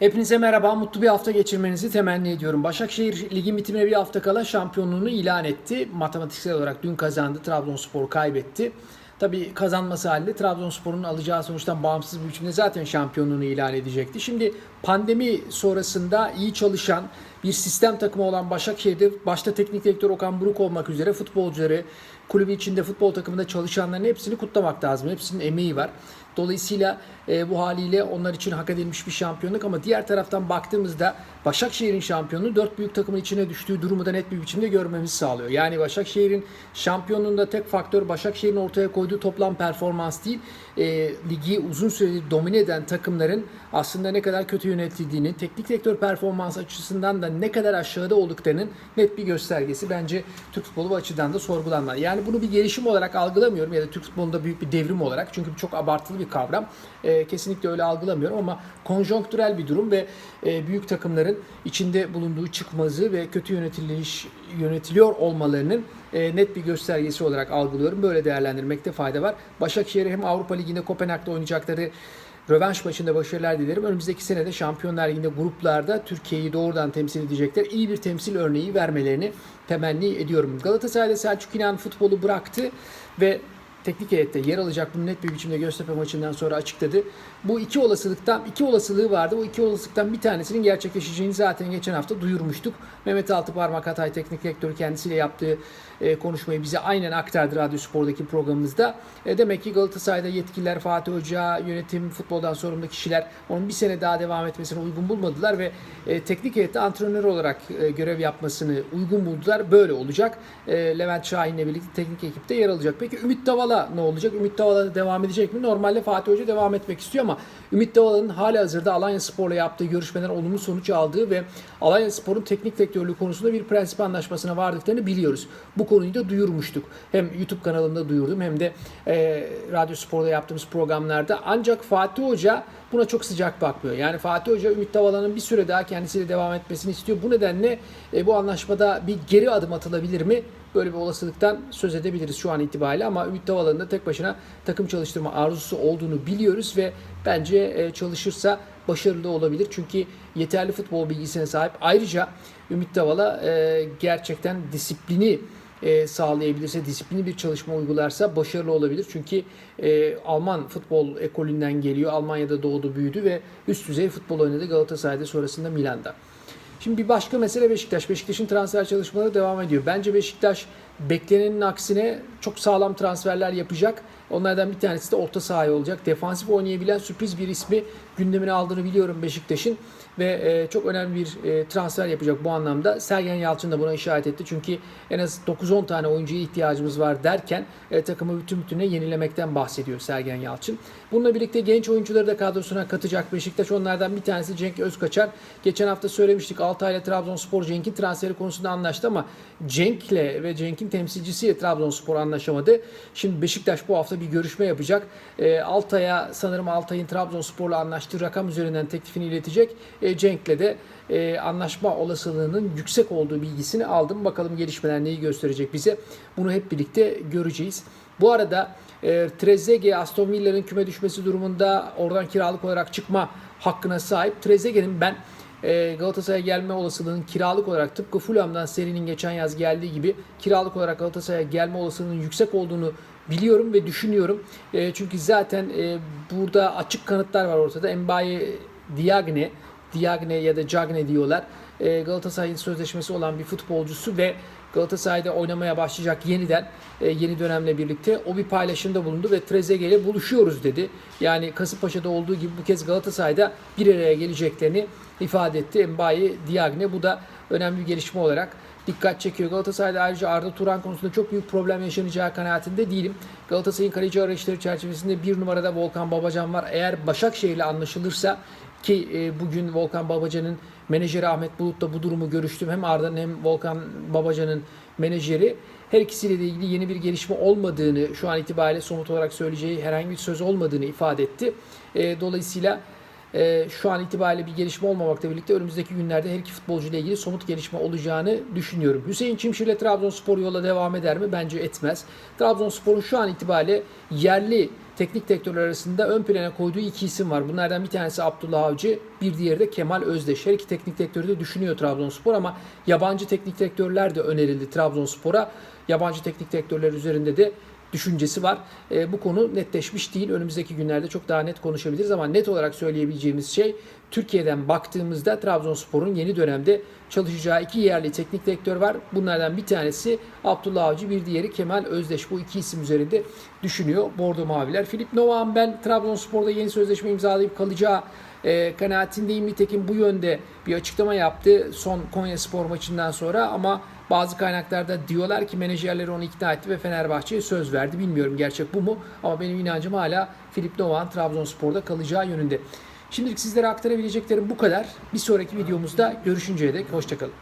Hepinize merhaba, mutlu bir hafta geçirmenizi temenni ediyorum. Başakşehir ligin bitimine bir hafta kala şampiyonluğunu ilan etti. Matematiksel olarak dün kazandı, Trabzonspor kaybetti. Tabii kazanması halinde Trabzonspor'un alacağı sonuçtan bağımsız bir biçimde zaten şampiyonluğunu ilan edecekti. Şimdi pandemi sonrasında iyi çalışan bir sistem takımı olan Başakşehir'de başta teknik direktör Okan Buruk olmak üzere futbolcuları, kulübü içinde futbol takımında çalışanların hepsini kutlamak lazım. Hepsinin emeği var. Dolayısıyla e, bu haliyle onlar için hak edilmiş bir şampiyonluk ama diğer taraftan baktığımızda Başakşehir'in şampiyonluğu dört büyük takımın içine düştüğü durumu da net bir biçimde görmemizi sağlıyor. Yani Başakşehir'in şampiyonluğunda tek faktör Başakşehir'in ortaya koyduğu toplam performans değil, e, ligi uzun süredir domine eden takımların aslında ne kadar kötü yönetildiğini, teknik direktör performans açısından da ne kadar aşağıda olduklarının net bir göstergesi. Bence Türk futbolu bu açıdan da sorgulanmalı. Yani bunu bir gelişim olarak algılamıyorum ya da Türk futbolunda büyük bir devrim olarak. Çünkü çok abartılı bir kavram. E, kesinlikle öyle algılamıyorum ama konjonktürel bir durum ve e, büyük takımların içinde bulunduğu çıkmazı ve kötü yönetiliş yönetiliyor olmalarının e, net bir göstergesi olarak algılıyorum. Böyle değerlendirmekte fayda var. Başakşehir'e hem Avrupa Ligi'nde Kopenhag'da oynayacakları rövanş maçında başarılar dilerim. Önümüzdeki sene de Şampiyonlar Ligi'nde gruplarda Türkiye'yi doğrudan temsil edecekler. İyi bir temsil örneği vermelerini temenni ediyorum. Galatasaray'da Selçuk İnan futbolu bıraktı ve teknik heyette yer alacak bunu net bir biçimde Göztepe maçından sonra açıkladı. Bu iki olasılıktan iki olasılığı vardı. Bu iki olasılıktan bir tanesinin gerçekleşeceğini zaten geçen hafta duyurmuştuk. Mehmet Altıparmak Hatay Teknik Direktörü kendisiyle yaptığı e, konuşmayı bize aynen aktardı Radyo Spor'daki programımızda. E, demek ki Galatasaray'da yetkililer, Fatih Hoca, yönetim, futboldan sorumlu kişiler onun bir sene daha devam etmesini uygun bulmadılar ve e, teknik heyette antrenör olarak e, görev yapmasını uygun buldular. Böyle olacak. Levent Şahin'le birlikte teknik ekipte yer alacak. Peki Ümit Davala ne olacak? Ümit Davala devam edecek mi? Normalde Fatih Hoca devam etmek istiyor ama Ümit Davala'nın hala hazırda Alanya Spor'la yaptığı görüşmeden olumlu sonuç aldığı ve Alanya Spor'un teknik direktörlüğü konusunda bir prensip anlaşmasına vardıklarını biliyoruz. Bu konuyu da duyurmuştuk. Hem YouTube kanalımda duyurdum hem de e, Radyo Spor'da yaptığımız programlarda. Ancak Fatih Hoca buna çok sıcak bakmıyor. Yani Fatih Hoca Ümit Davala'nın bir süre daha kendisiyle devam etmesini istiyor. Bu nedenle e, bu anlaşmada bir geri adım atılabilir mi? Böyle bir olasılıktan söz edebiliriz şu an itibariyle ama Ümit Davala'nın da tek başına takım çalıştırma arzusu olduğunu biliyoruz ve bence e, çalışırsa başarılı olabilir. Çünkü yeterli futbol bilgisine sahip. Ayrıca Ümit Davala e, gerçekten disiplini e, sağlayabilirse, disiplinli bir çalışma uygularsa başarılı olabilir. Çünkü e, Alman futbol ekolünden geliyor. Almanya'da doğdu, büyüdü ve üst düzey futbol oynadı Galatasaray'da sonrasında Milan'da. Şimdi bir başka mesele Beşiktaş. Beşiktaş'ın transfer çalışmaları devam ediyor. Bence Beşiktaş beklenenin aksine çok sağlam transferler yapacak. Onlardan bir tanesi de orta sahaya olacak. Defansif oynayabilen sürpriz bir ismi gündemine aldığını biliyorum Beşiktaş'ın. Ve e, çok önemli bir e, transfer yapacak bu anlamda. Sergen Yalçın da buna işaret etti. Çünkü en az 9-10 tane oyuncuya ihtiyacımız var derken e, takımı bütün bütüne yenilemekten bahsediyor Sergen Yalçın. Bununla birlikte genç oyuncuları da kadrosuna katacak Beşiktaş. Onlardan bir tanesi Cenk Özkaçar. Geçen hafta söylemiştik Altay ile Trabzonspor Cenk'in transferi konusunda anlaştı ama Cenk'le ve Cenk'in temsilcisiyle Trabzonspor anlaşamadı. Şimdi Beşiktaş bu hafta bir görüşme yapacak. E, Altay'a sanırım Altay'ın Trabzonspor'la anlaştığı rakam üzerinden teklifini iletecek. E, Cenk'le de e, anlaşma olasılığının yüksek olduğu bilgisini aldım. Bakalım gelişmeler neyi gösterecek bize. Bunu hep birlikte göreceğiz. Bu arada e, Trezeguet Aston Villa'nın küme düşmesi durumunda oradan kiralık olarak çıkma hakkına sahip. Trezeguet'in ben e, Galatasaray'a gelme olasılığının kiralık olarak tıpkı Fulham'dan serinin geçen yaz geldiği gibi kiralık olarak Galatasaray'a gelme olasılığının yüksek olduğunu biliyorum ve düşünüyorum. E, çünkü zaten e, burada açık kanıtlar var ortada. Mbaye Diagne, Diagne ya da Cagne diyorlar. E, Galatasaray'ın sözleşmesi olan bir futbolcusu ve Galatasaray'da oynamaya başlayacak yeniden e, yeni dönemle birlikte o bir paylaşımda bulundu ve Trezeguet ile buluşuyoruz dedi. Yani Kasımpaşa'da olduğu gibi bu kez Galatasaray'da bir araya geleceklerini ifade etti. Mbaye Diagne bu da önemli bir gelişme olarak dikkat çekiyor. Galatasaray'da ayrıca Arda Turan konusunda çok büyük problem yaşanacağı kanaatinde değilim. Galatasaray'ın kaleci arayışları çerçevesinde bir numarada Volkan Babacan var. Eğer Başakşehir'le anlaşılırsa ki e, bugün Volkan Babacan'ın menajeri Ahmet Bulut'la bu durumu görüştüm. Hem Arda'nın hem Volkan Babacan'ın menajeri. Her ikisiyle de ilgili yeni bir gelişme olmadığını, şu an itibariyle somut olarak söyleyeceği herhangi bir söz olmadığını ifade etti. E, dolayısıyla e, şu an itibariyle bir gelişme olmamakla birlikte önümüzdeki günlerde her iki futbolcu ile ilgili somut gelişme olacağını düşünüyorum. Hüseyin Çimşir ile Trabzonspor yola devam eder mi? Bence etmez. Trabzonspor'un şu an itibariyle yerli teknik direktörler arasında ön plana koyduğu iki isim var. Bunlardan bir tanesi Abdullah Avcı, bir diğeri de Kemal Özdeş. Her iki teknik direktörü de düşünüyor Trabzonspor ama yabancı teknik direktörler de önerildi Trabzonspor'a. Yabancı teknik direktörler üzerinde de düşüncesi var. E, bu konu netleşmiş değil. Önümüzdeki günlerde çok daha net konuşabiliriz ama net olarak söyleyebileceğimiz şey Türkiye'den baktığımızda Trabzonspor'un yeni dönemde çalışacağı iki yerli teknik direktör var. Bunlardan bir tanesi Abdullah Avcı, bir diğeri Kemal Özdeş. Bu iki isim üzerinde düşünüyor Bordo Maviler. Filip Novak'ın ben Trabzonspor'da yeni sözleşme imzalayıp kalacağı e, kanaatindeyim. Nitekim bu yönde bir açıklama yaptı son Konya Spor maçından sonra ama bazı kaynaklarda diyorlar ki menajerleri onu ikna etti ve Fenerbahçe'ye söz verdi. Bilmiyorum gerçek bu mu ama benim inancım hala Filip Novak'ın Trabzonspor'da kalacağı yönünde. Şimdilik sizlere aktarabileceklerim bu kadar. Bir sonraki videomuzda görüşünceye dek hoşçakalın.